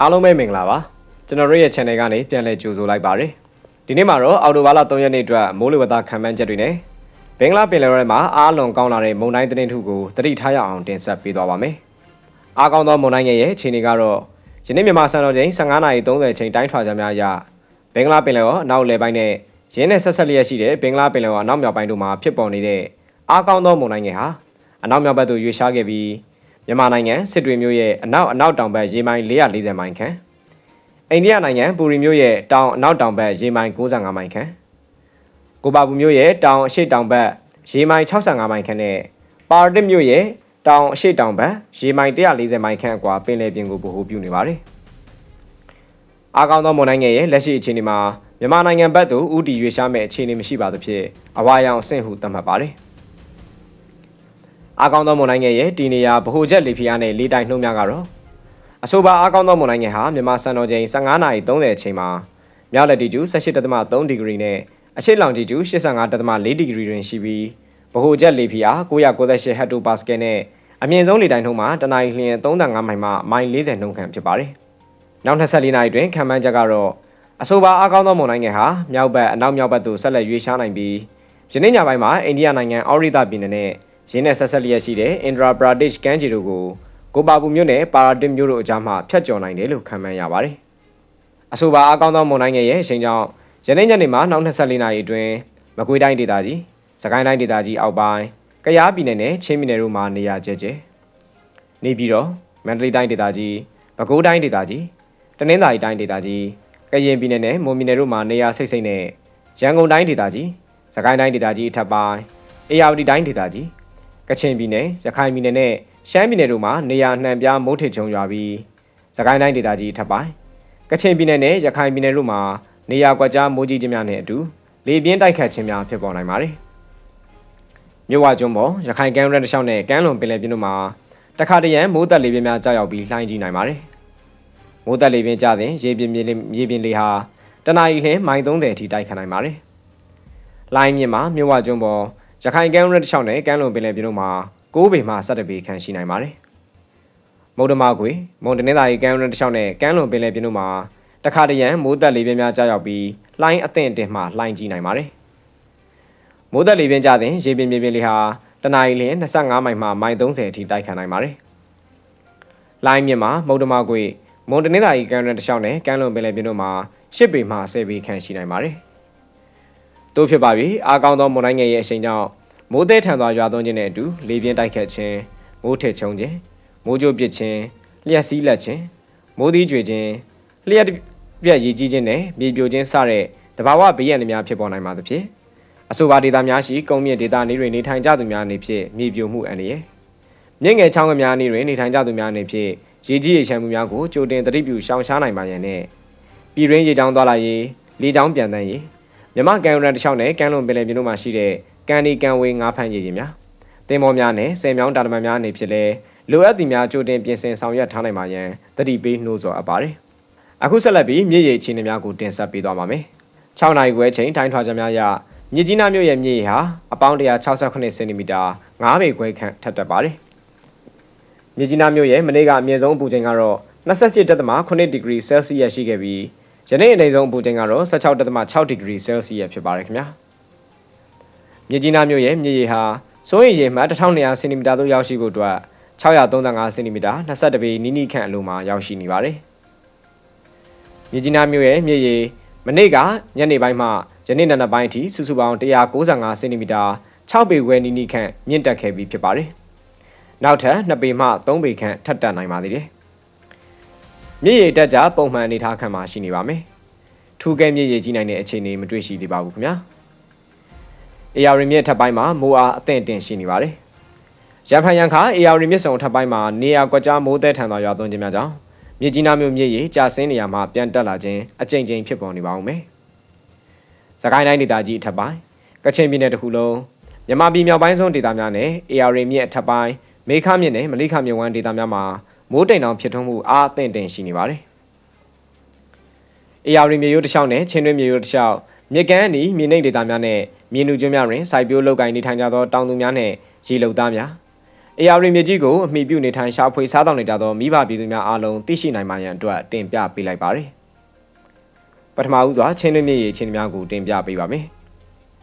အားလုံးပဲမင်္ဂလာပါကျွန်တော်တို့ရဲ့ channel ကနေပြန်လည်ကြိုဆိုလိုက်ပါရစေဒီနေ့မှာတော့အော်တိုဘာလ3ရက်နေ့အတွက်မိုးလေဝသခံမှန်းချက်တွေနဲ့ဘင်္ဂလားပင်လယ်ထဲမှာအားလွန်ကောင်းလာတဲ့မုန်တိုင်းသတင်းထုကိုသတိထားရအောင်တင်ဆက်ပေးသွားပါမယ်အားကောင်းသောမုန်တိုင်းရဲ့အခြေအနေကတော့ယနေ့မြန်မာစံတော်ချိန်15:30ချိန်တိုင်းထွာကြများအရဘင်္ဂလားပင်လယ်ရောအနောက်လယ်ပိုင်းနဲ့ရင်းနဲ့ဆက်ဆက်လျက်ရှိတဲ့ဘင်္ဂလားပင်လယ်ရောအနောက်မြောက်ပိုင်းတို့မှာဖြစ်ပေါ်နေတဲ့အားကောင်းသောမုန်တိုင်းငယ်ဟာအနောက်မြောက်ဘက်သို့ရွေ့ရှားခဲ့ပြီး မြန်မာနိုင်ငံစစ်တွေမြို့ရဲ့အနောက်အနောက်တောင်ဘက်ရေမိုင်440မိုင်ခန့်အိန္ဒိယနိုင်ငံပူရီမြို့ရဲ့တောင်အနောက်တောင်ဘက်ရေမိုင်95မိုင်ခန့်ကိုပါဘူးမြို့ရဲ့တောင်အရှိတောင်ဘက်ရေမိုင်65မိုင်ခန့်နဲ့ပါရတစ်မြို့ရဲ့တောင်အရှိတောင်ဘက်ရေမိုင်140မိုင်ခန့်အကွာပင်လယ်ပြင်ကိုဗဟိုပြုနေပါတယ်။အားကောင်းသောမွန်နိုင်ငံရဲ့လက်ရှိအခြေအနေမှာမြန်မာနိုင်ငံဘက်သို့ဥတီရွေးရှားမဲ့အခြေအနေမရှိပါသဖြင့်အဝါရောင်အဆင့်ဟုသတ်မှတ်ပါတယ်။ အားကောင်းသောမွန်နိုင်ငံရဲ့ဒီနေရာဗဟိုချက်လေဖိအားနဲ့လေတိုင်နှုံးများကတော့အဆိုပါအားကောင်းသောမွန်နိုင်ငံဟာမြန်မာစံတော်ချိန်15:30အချိန်မှာမြောက်လက်တီကျူ18.3ဒီဂရီနဲ့အရှေ့လောင်တီကျူ85.4ဒီဂရီတွင်ရှိပြီးဗဟိုချက်လေဖိအား998ဟက်တိုပါစကယ်နဲ့အမြင့်ဆုံးလေတိုင်နှုန်းမှာတနအီလျင်35မိုင်မှမိုင်40နှုန်းခန့်ဖြစ်ပါတယ်။နောက်24နာရီတွင်ခံမှန်းချက်ကတော့အဆိုပါအားကောင်းသောမွန်နိုင်ငံဟာမြောက်ဘက်အနောက်မြောက်ဘက်သို့ဆက်လက်ရွေ့ရှားနိုင်ပြီးယနေ့ညပိုင်းမှာအိန္ဒိယနိုင်ငံအော်ရီတာပြည်နယ်နဲ့ ရင်းနဲ့ဆက်ဆက်လျက်ရှိတဲ့အင်ဒရာပရာဒစ်ကမ်းခြေတို့ကိုကိုပါပူမြို့နယ်ပါရာတစ်မြို့တို့အကြားမှာဖျက်ကျော်နိုင်တယ်လို့ခန့်မှန်းရပါတယ်။အဆိုပါအားကောင်းသောမွန်နိုင်ငံရဲ့အချိန်ကြောင့်ယနေ့ညနေမှာနောက်24နာရီအတွင်းမကွေးတိုင်းဒေသကြီး၊စကိုင်းတိုင်းဒေသကြီးအောက်ပိုင်း၊ကယားပြည်နယ်နဲ့ချင်းပြည်နယ်တို့မှာနေရာကျကျနေပြီးတော့မန္တလေးတိုင်းဒေသကြီး၊ပဲခူးတိုင်းဒေသကြီး၊တနင်္သာရီတိုင်းဒေသကြီး၊ကရင်ပြည်နယ်နဲ့မွန်ပြည်နယ်တို့မှာနေရာစိတ်စိတ်နဲ့ရန်ကုန်တိုင်းဒေသကြီး၊စကိုင်းတိုင်းဒေသကြီးအထက်ပိုင်း၊အေရဝတီတိုင်းဒေသကြီး ကချင်ပြည်နယ်ရခိုင်ပြည်နယ်နဲ့ရှမ်းပြည်နယ်တို့မှာနေရာနှံပြားမိုးထစ်ချုံရွာပြီးစကိုင်းတိုင်းဒေသကြီးထပ်ပိုင်းကချင်ပြည်နယ်နဲ့ရခိုင်ပြည်နယ်တို့မှာနေရာကွက်ကြားမိုးကြီးခြင်းများနဲ့အတူလေပြင်းတိုက်ခတ်ခြင်းများဖြစ်ပေါ်နိုင်ပါတယ်။မြို့ဝကျွန်းပေါ်ရခိုင်ကမ်းရိုးတန်းတစ်လျှောက်နဲ့ကမ်းလွန်ပင်လယ်ပြင်တို့မှာတခါတရံမိုးသက်လေပြင်းများကြားရောက်ပြီးလှိုင်းကြီးနိုင်ပါတယ်။မိုးသက်လေပြင်းကြားစဉ်ရေပြင်မြေမြေပြင်လေဟာတနအီလမိုင်30အထိတိုက်ခတ်နိုင်ပါတယ်။လိုင်းမြင့်မှာမြို့ဝကျွန်းပေါ် ရခိုင်ကမ်းရိုးတစ်လျှောက်နဲ့ကမ်းလွန်ပင်လယ်ပြင်တို့မှာ6ပေမှ17ပေခန့်ရှိနိုင်ပါတယ်။မုတ်တမကွေမွန်တနင်္သာရီကမ်းရိုးတစ်လျှောက်နဲ့ကမ်းလွန်ပင်လယ်ပြင်တို့မှာတခါတရံမိုးသက်လေပြင်းများကြားရောက်ပြီးလှိုင်းအသင့်အတင်မှလှိုင်းကြီးနိုင်ပါတယ်။မိုးသက်လေပြင်းကြားစဉ်ရေပြင်မြေပြင်လေဟာတနအီလ25မိုင်မှမိုင်30အထိတိုက်ခတ်နိုင်ပါတယ်။လိုင်းမြင့်မှာမုတ်တမကွေမွန်တနင်္သာရီကမ်းရိုးတစ်လျှောက်နဲ့ကမ်းလွန်ပင်လယ်ပြင်တို့မှာ10ပေမှ10ပေခန့်ရှိနိုင်ပါတယ်။ တို့ဖြစ်ပါပြီအားကောင်းသောမွန်တိုင်းငယ်ရဲ့အချိန်ကြောင့်မိုးသည်ထန်စွာရွာသွန်းခြင်းနဲ့အတူလေပြင်းတိုက်ခတ်ခြင်းမိုးထစ်ချုံခြင်းမိုးကြိုးပစ်ခြင်းလျှက်စီးလက်ခြင်းမိုးသီးကြွေခြင်းလျှက်ပြက်ရည်ကြီးခြင်းနဲ့မြေပြိုခြင်းစတဲ့တဘာဝဘေးရန်တွေများဖြစ်ပေါ်နိုင်ပါသဖြင့်အဆိုပါဒေသများရှိကုန်းမြင့်ဒေသနေတွင်နေထိုင်ကြသူများအနေဖြင့်မြေပြိုမှုအန္တရာယ်မြင့်ငယ်ချောင်းငယ်များအနေတွင်နေထိုင်ကြသူများအနေဖြင့်ရေကြီးရေချမ်းမှုများကိုကြိုတင်သတိပြုရှောင်ရှားနိုင်ပါရန်နဲ့ပြည်ရင်းရေချောင်းသွားလာရေးလေချောင်းပြန်တန်းရေး မြမကန်ရန်တစ်ချောင်းနဲ့ကန်လွန်ပင်လယ်ပြင်တို့မှာရှိတဲ့ကန်ဒီကန်ဝေးငါးဖမ်းရည်ရင်များတင်မောများနဲ့ဆယ်မြောင်းတာတမန်များအနေဖြစ်လဲလိုအပ်သည်များကြိုတင်ပြင်ဆင်ဆောင်ရွက်ထားနိုင်ပါရန်တတိပေးနှိုးဆော်အပ်ပါတယ်အခုဆက်လက်ပြီးမြေရည်အခြေအနေများကိုတင်ဆက်ပေးသွားပါမယ်6နိုင်ခွဲချိန်ထိုင်းထွာချက်များရမြစ်ကြီးနားမြို့ရဲ့မြေရည်ဟာအပေါင်း168စင်တီမီတာ9ပေခွဲခန့်ထက်တက်ပါတယ်မြစ်ကြီးနားမြို့ရဲ့မနေ့ကအမြင့်ဆုံးအပူချိန်ကတော့27.8ဒီဂရီဆဲလ်စီယပ်ရှိခဲ့ပြီး ယနေ့အနေဆုံးအပူချိန်ကတော့16.6ဒီဂရီဆဲလ်စီယပ်ဖြစ်ပါတယ်ခင်ဗျာမြကြီးနားမြို့ရဲ့မြေရေဟာစိုးရိမ်ရေမှတ်1200စင်တီမီတာသို့ရောက်ရှိဖို့အတွက်635စင်တီမီတာ22ပေနီးနီးခန့်အလိုမှာရောက်ရှိနေပါတယ်မြကြီးနားမြို့ရဲ့မြေရေမနေ့ကညနေပိုင်းမှယနေ့နံနက်ပိုင်းအထိစုစုပေါင်း195စင်တီမီတာ6ပေဝဲနီးနီးခန့်မြင့်တက်ခဲ့ပြီးဖြစ်ပါတယ်နောက်ထပ်2ပေမှ3ပေခန့်ထပ်တက်နိုင်ပါသေးတယ် မြစ်ရေတက်ကြပုံမှန်အနေထားခံမှာရှိနေပါမယ်။ထူးကဲမြစ်ရေကြီးနိုင်တဲ့အခြေအနေမတွေ့ရှိသေးပါဘူးခင်ဗျာ။ AR မြစ်ထပ်ပိုင်းမှာမိုးအားအသင့်တင်ရှိနေပါတယ်။ရန်ဖန်ရန်ခါ AR မြစ်စုံထပ်ပိုင်းမှာနေရာကွက်ကြားမိုးသည်ထန်သောရွာသွန်းခြင်းများကြောင့်မြစ်ကြီးနားမြို့မြစ်ရေကျဆင်းနေရာမှာပြန်တက်လာခြင်းအကြိမ်ကြိမ်ဖြစ်ပေါ်နေပါဦးမယ်။စကိုင်းတိုင်းဒေသကြီးထပ်ပိုင်းကချင်ပြည်နယ်တစ်ခုလုံးမြန်မာပြည်မြောက်ပိုင်းဆုံးဒေသများနဲ့ AR မြစ်အထက်ပိုင်းမေခမြစ်နဲ့မလိခမြစ်ဝမ်းဒေသများမှာ မိုးတိမ်တောင်ဖြစ်ထွန်းမှုအားအသင့်တင်ရှိနေပါတယ်။အေယာရီမြေရိုးတစ်လျှောက်နဲ့ချင်းတွင်းမြေရိုးတစ်လျှောက်မြစ်ကမ်းအနီးမြေနိမ့်ဒေသများနဲ့မြေနုကျွန်းများတွင်စိုက်ပျိုးလုပ်ကိုင်နေထိုင်ကြသောတောင်သူများနှင့်ရေလုံသားများအေယာရီမြစ်ကြီးကိုအမိပြုနေထိုင်ရှာဖွေစားတောင်းနေကြသောမိဘပြည်သူများအားလုံးသိရှိနိုင်မှရန်အတွက်တင်ပြပေးလိုက်ပါတယ်။ပထမဦးစွာချင်းတွင်းမြစ်ရေချင်းများကိုတင်ပြပေးပါမယ်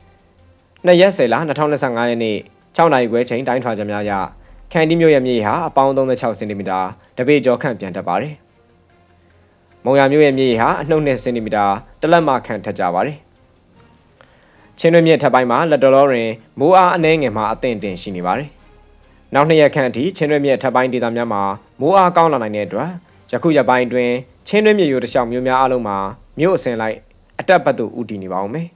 ။နှစ်ရက်ဆယ်လ2025ရက်နေ့6နိုင်ခွဲချိန်တိုင်းထွာချက်များရ ခန်တီမြို့ရဲ့မြေဟာအပေါင်း36စင်တီမီတာတပေကျော်ခန့်ပြန်တက်ပါတယ်။မုံရမြို့ရဲ့မြေဟာအနှုတ်2စင်တီမီတာတလက်မခန့်ထက်ကြပါတယ်။ချင်းတွင်းမြစ်ထပ်ပိုင်းမှာလက်တော်တော်တွင်မိုးအားအနှဲငယ်မှအသင့်တင်ရှိနေပါတယ်။နောက်နှစ်ရက်ခန့်အထိချင်းတွင်းမြစ်ထပ်ပိုင်းဒေသများမှာမိုးအားကောင်းလာနိုင်တဲ့အတွက်ယခုရက်ပိုင်းတွင်ချင်းတွင်းမြစ်ရိုးတစ်လျှောက်မြို့များအလုံးမှာမြို့အစင်လိုက်အတက်ပတ်သို့ဥတည်နေပါဦးမယ်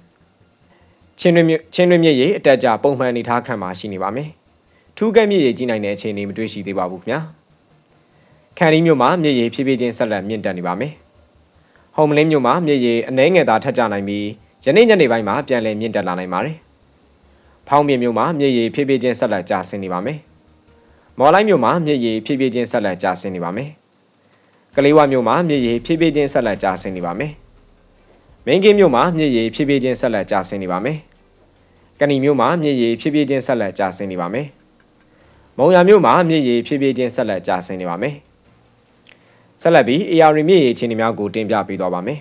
။ချင်းတွင်းမြစ်ချင်းတွင်းမြစ်ရေအတက်ကြပုံမှန်အနေထားခန့်မှာရှိနေပါမယ်။ ထူးကဲမြစ်ရေကြီးနိုင်တဲ့အခြေအနေမတွေ့ရှိသေးပါဘူးခင်ဗျာ။ခန်ရီမြို့မှာမြစ်ရေဖြည်းဖြည်းချင်းဆက်လက်မြင့်တက်နေပါမယ်။ဟုံမလင်းမြို့မှာမြစ်ရေအနှဲငယ်သာထက်ကြနိုင်ပြီးယနေ့ညနေပိုင်းမှာပြန်လည်မြင့်တက်လာနိုင်ပါတယ်။ဖောင်းပြင်းမြို့မှာမြစ်ရေဖြည်းဖြည်းချင်းဆက်လက်ကျဆင်းနေပါမယ်။မော်လိုက်မြို့မှာမြစ်ရေဖြည်းဖြည်းချင်းဆက်လက်ကျဆင်းနေပါမယ်။ကလေးဝမြို့မှာမြစ်ရေဖြည်းဖြည်းချင်းဆက်လက်ကျဆင်းနေပါမယ်။မင်းကင်းမြို့မှာမြစ်ရေဖြည်းဖြည်းချင်းဆက်လက်ကျဆင်းနေပါမယ်။ကဏီမြို့မှာမြစ်ရေဖြည်းဖြည်းချင်းဆက်လက်ကျဆင်းနေပါမယ်။ မုံရမြို့မှာမြစ်ရေဖြည်းဖြည်းချင်းဆက်လက်ကျဆင်းနေပါမယ်။ဆက်လက်ပြီး AR မြစ်ရေအခြေအနေများကိုတင်ပြပေးသွားပါမယ်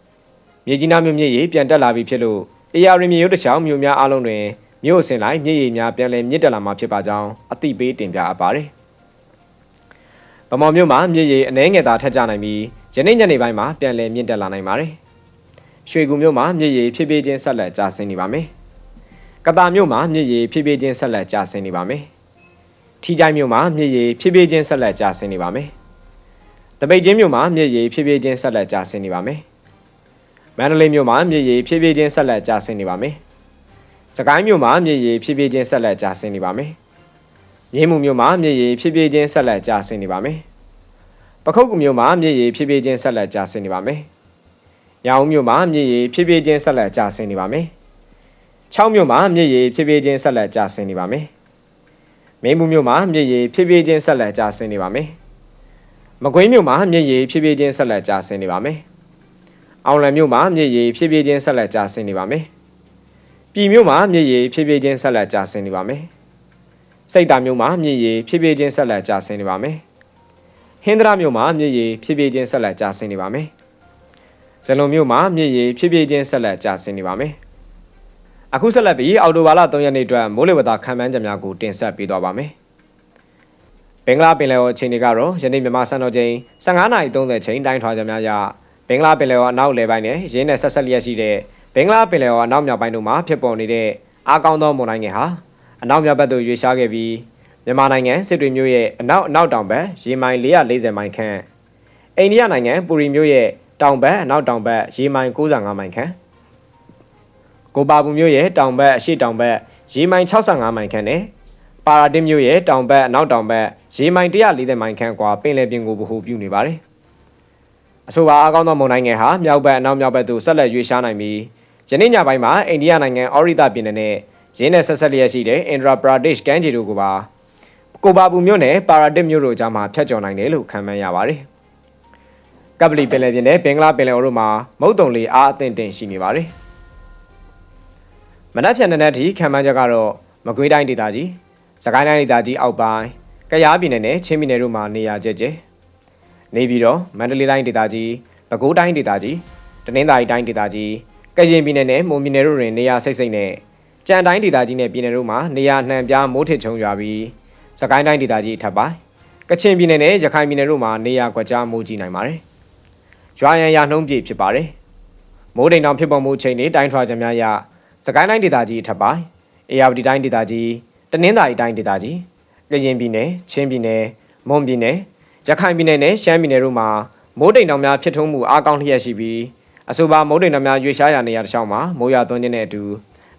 ။မြေကြီးနားမြို့မြစ်ရေပြန်တက်လာပြီဖြစ်လို့ AR မြစ်ရိုးတစ်လျှောက်မြို့များအလုံးတွင်မြို့အစဉ်လိုက်မြစ်ရေများပြန်လည်မြင့်တက်လာမှာဖြစ်ပါကြောင်းအသိပေးတင်ပြအပ်ပါတယ်။ဗမော်မြို့မှာမြစ်ရေအနှဲငယ်သာထက်ကြနိုင်ပြီးယနေ့ညနေပိုင်းမှာပြန်လည်မြင့်တက်လာနိုင်ပါတယ်။ရွှေကူမြို့မှာမြစ်ရေဖြည်းဖြည်းချင်းဆက်လက်ကျဆင်းနေပါမယ်။ကတာမြို့မှာမြစ်ရေဖြည်းဖြည်းချင်းဆက်လက်ကျဆင်းနေပါမယ်။ ထီချိုင်မြို့မှာမြစ်ရေဖြည်းဖြည်းချင်းဆက်လက်ကျဆင်းနေပါမယ်။တပိတ်ချင်းမြို့မှာမြစ်ရေဖြည်းဖြည်းချင်းဆက်လက်ကျဆင်းနေပါမယ်။မန္တလေးမြို့မှာမြစ်ရေဖြည်းဖြည်းချင်းဆက်လက်ကျဆင်းနေပါမယ်။စကိုင်းမြို့မှာမြစ်ရေဖြည်းဖြည်းချင်းဆက်လက်ကျဆင်းနေပါမယ်။မြင်းမှုမြို့မှာမြစ်ရေဖြည်းဖြည်းချင်းဆက်လက်ကျဆင်းနေပါမယ်။ပခုတ်ကူမြို့မှာမြစ်ရေဖြည်းဖြည်းချင်းဆက်လက်ကျဆင်းနေပါမယ်။ရောင်မြို့မှာမြစ်ရေဖြည်းဖြည်းချင်းဆက်လက်ကျဆင်းနေပါမယ်။ချောင်းမြို့မှာမြစ်ရေဖြည်းဖြည်းချင်းဆက်လက်ကျဆင်းနေပါမယ်။ မင်းမှုမြို့မှာမြစ်ရေဖြည်းဖြည်းချင်းဆက်လက်ကျဆင်းနေပါမယ်။မကွေးမြို့မှာမြစ်ရေဖြည်းဖြည်းချင်းဆက်လက်ကျဆင်းနေပါမယ်။အောင်လံမြို့မှာမြစ်ရေဖြည်းဖြည်းချင်းဆက်လက်ကျဆင်းနေပါမယ်။ပြည်မြို့မှာမြစ်ရေဖြည်းဖြည်းချင်းဆက်လက်ကျဆင်းနေပါမယ်။စိတ်တာမြို့မှာမြစ်ရေဖြည်းဖြည်းချင်းဆက်လက်ကျဆင်းနေပါမယ်။ဟင်္ဒရာမြို့မှာမြစ်ရေဖြည်းဖြည်းချင်းဆက်လက်ကျဆင်းနေပါမယ်။ဇလုံမြို့မှာမြစ်ရေဖြည်းဖြည်းချင်းဆက်လက်ကျဆင်းနေပါမယ်။ အခုဆက်လက်ပြီးအော်တိုဘာလ3ရက်နေ့အတွက်မိုးလေဝသခန့်မှန်းချက်များကိုတင်ဆက်ပေးသွားပါမယ်။ဘင်္ဂလားပင်လယ်ော်အချိန်တွေကတော့ယနေ့မြန်မာစံတော်ချိန်15:30ချိန်တိုင်းထွာချက်များရဘင်္ဂလားပင်လယ်ော်အနောက်လေပိုင်းနဲ့ရင်းနဲ့ဆက်ဆက်လျက်ရှိတဲ့ဘင်္ဂလားပင်လယ်ော်အနောက်မြောက်ပိုင်းတို့မှာဖြစ်ပေါ်နေတဲ့အားကောင်းသောမုန်တိုင်းငယ်ဟာအနောက်မြောက်ဘက်သို့ရွေ့ရှားခဲ့ပြီးမြန်မာနိုင်ငံစစ်တွေမြို့ရဲ့အနောက်အနောက်တောင်ဘက်ရေမိုင်440မိုင်ခန့်အိန္ဒိယနိုင်ငံပူရီမြို့ရဲ့တောင်ဘက်အနောက်တောင်ဘက်ရေမိုင်95မိုင်ခန့် ကိုပါပူမြို့ရဲ့တောင်ဘက်အရှေ့တောင်ဘက်ရေမိုင်65မိုင်ခန့်နဲ့ပါရာတစ်မြို့ရဲ့တောင်ဘက်အနောက်တောင်ဘက်ရေမိုင်140မိုင်ခန့်ကွာပင်လယ်ပြင်ကိုဗဟိုပြုနေပါတယ်အဆိုပါအကောင်းသောမုန်တိုင်းငယ်ဟာမြောက်ဘက်အနောက်မြောက်ဘက်သို့ဆက်လက်ရွေ့ရှားနိုင်ပြီးယနေ့ညပိုင်းမှာအိန္ဒိယနိုင်ငံအော်ရီတာပြည်နယ်နဲ့ရင်းနဲ့ဆက်ဆက်လျက်ရှိတဲ့အင်ဒရာပရာဒိရှ်ကမ်းခြေတို့ကိုပါကိုပါပူမြို့နယ်ပါရာဒစ်မြို့တို့ကြားမှာဖျက်ကျော်နိုင်တယ်လို့ခန့်မှန်းရပါတယ်။ကပလီပင်လယ်ပြင်နဲ့ဘင်္ဂလားပင်လယ်အော်တို့မှာမုတ်တုံလေးအားအသင့်တင်ရှိနေပါတယ်။ မနက်ဖြန်တဲ့ထိခန့်မှန်းချက်ကတော့မကွေးတိုင်းဒေသကြီး၊စကိုင်းတိုင်းဒေသကြီးအောက်ပိုင်း၊ကယားပြည်နယ်နဲ့ချင်းပြည်နယ်တို့မှာနေရာကျကျနေပြီးတော့မန္တလေးတိုင်းဒေသကြီး၊ပဲခူးတိုင်းဒေသကြီး၊တနင်္သာရီတိုင်းဒေသကြီး၊ကရင်ပြည်နယ်နဲ့မွန်ပြည်နယ်တို့တွင်နေရာစိတ်စိတ်နဲ့ကြံတိုင်းဒေသကြီးနဲ့ပြည်နယ်တို့မှာနေရာနှံပြားမိုးထစ်ချုံရွာပြီးစကိုင်းတိုင်းဒေသကြီးထပ်ပိုင်းကချင်ပြည်နယ်နဲ့ရခိုင်ပြည်နယ်တို့မှာနေရာကွက်ကြားမိုးကြီးနိုင်ပါတယ်။ရွာရန်ရနှုံးပြည့်ဖြစ်ပါတယ်။မိုးတိမ်တောင်ဖြစ်ပေါ်မှုချိန်တွေတိုင်းထွာချက်များရ စကိုင်းတိုင်းဒေသကြီးထပ်ပိုင်းအေရဝတီတိုင်းဒေသကြီးတနင်္သာရီတိုင်းဒေသကြီးကရင်ပြည်နယ်ချင်းပြည်နယ်မွန်ပြည်နယ်ရခိုင်ပြည်နယ်နဲ့ရှမ်းပြည်နယ်တို့မှာမိုးတိမ်တောင်များဖြစ်ထွန်းမှုအားကောင်းလျက်ရှိပြီးအဆိုပါမိုးတိမ်တောင်များရွေရှားရာနေရာတစ်လျှောက်မှာမိုးရွာသွန်းခြင်းနဲ့အတူ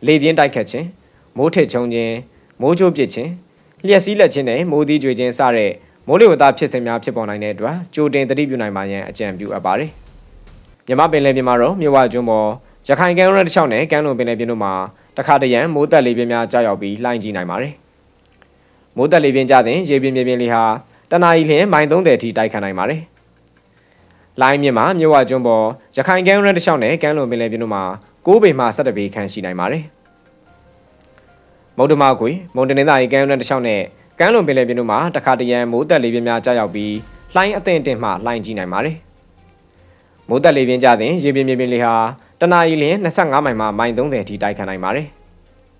လေပြင်းတိုက်ခတ်ခြင်းမိုးထစ်ချုံခြင်းမိုးချိုးပစ်ခြင်းလျှက်စီးလက်ခြင်းနဲ့မိုးသီးကြွေခြင်းစတဲ့မိုးလေဝသဖြစ်စဉ်များဖြစ်ပေါ်နိုင်တဲ့အတွက်ကြိုတင်သတိပြုနိုင်ပါရန်အကြံပြုအပ်ပါတယ်။မြမပင်လယ်ပြင်မှာတော့မြဝကျွန်းပေါ် ရခိုင်ကမ်းရိုးတစ်လျှောက်နဲ့ကမ်းလွန်ပင်လယ်ပြင်တို့မှာတခါတရံမိုးတက်လေပြင်းများကြာရောက်ပြီးလှိုင်းကြီးနိုင်ပါတယ်။မိုးတက်လေပြင်းကြတဲ့ရေပြင်းပြင်းပြင်းလေးဟာတနအီလျင်မိုင်30ထိတိုက်ခတ်နိုင်ပါတယ်။လိုင်းမြင့်မှာမြဝကျွန်းပေါ်ရခိုင်ကမ်းရိုးတစ်လျှောက်နဲ့ကမ်းလွန်ပင်လယ်ပြင်တို့မှာ6ပေမှ17ပေခန့်ရှိနိုင်ပါတယ်။မုတ်တမကွေမုန်တနင်္သာရီကမ်းရိုးတစ်လျှောက်နဲ့ကကမ်းလွန်ပင်လယ်ပြင်တို့မှာတခါတရံမိုးတက်လေပြင်းများကြာရောက်ပြီးလှိုင်းအသင့်အတင်မှလှိုင်းကြီးနိုင်ပါတယ်။မိုးတက်လေပြင်းကြတဲ့ရေပြင်မြေပြင်လေဟာ တနအီလရင်25မိုင်မှမိုင်30အထိတိုက်ခတ်နိုင်ပါတယ်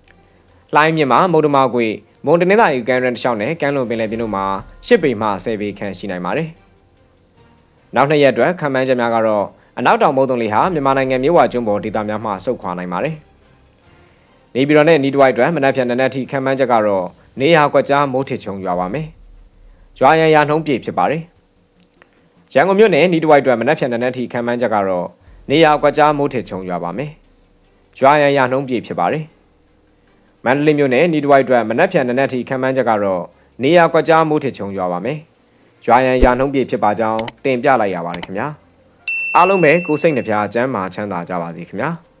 ။လှိုင်းမြင့်မှာမုတ်တမကွေမွန်တနင်္သာရီကန်ရန်တစ်လျှောက်နဲ့ကမ်းလွန်ပင်လယ်ပြင်တို့မှာ10ပေမှ10ပေခန့်ရှိနိုင်ပါတယ်။နောက်နှစ်ရက်အတွက်ခံမှန်းချက်များကတော့အနောက်တောင်မုတ်တုံလေဟာမြန်မာနိုင်ငံမြို့ဝကျွန်းပေါ်ဒေသများမှဆုတ်ခွာနိုင်ပါတယ်။နေပြည်တော်နဲ့နီးတဝိုက်အတွက်မနက်ဖြန်နနက်ထိခံမှန်းချက်ကတော့နေရာကွက်ကြားမိုးထစ်ချုံရွာပါမယ်။ရွာရန်ရာနှုံးပြည့်ဖြစ်ပါတယ်။ရန်ကုန်မြို့နယ်နီးတဝိုက်အတွက်မနက်ဖြန်နနက်ထိခံမှန်းချက်ကတော့ နေရာကွက်ကြားမိုးထစ်ချုံရွာပါမယ်။ရွာရန်ရာနှုံးပြည့်ဖြစ်ပါတယ်။မန္တလေးမြို့နယ်နီးတဝိုက်အတွက်မနက်ဖြန်နနက်ထိခံမှန်းချက်ကတော့နေရာကွက်ကြားမိုးထစ်ချုံရွာပါမယ်။ရွာရန်ရာနှုံးပြည့်ဖြစ်ပါကြောင်းတင်ပြလိုက်ရပါတယ်ခင်ဗျာ။အားလုံးပဲကိုယ်စိတ်နှပြချမ်းမာချမ်းသာကြပါစေခင်ဗျာ။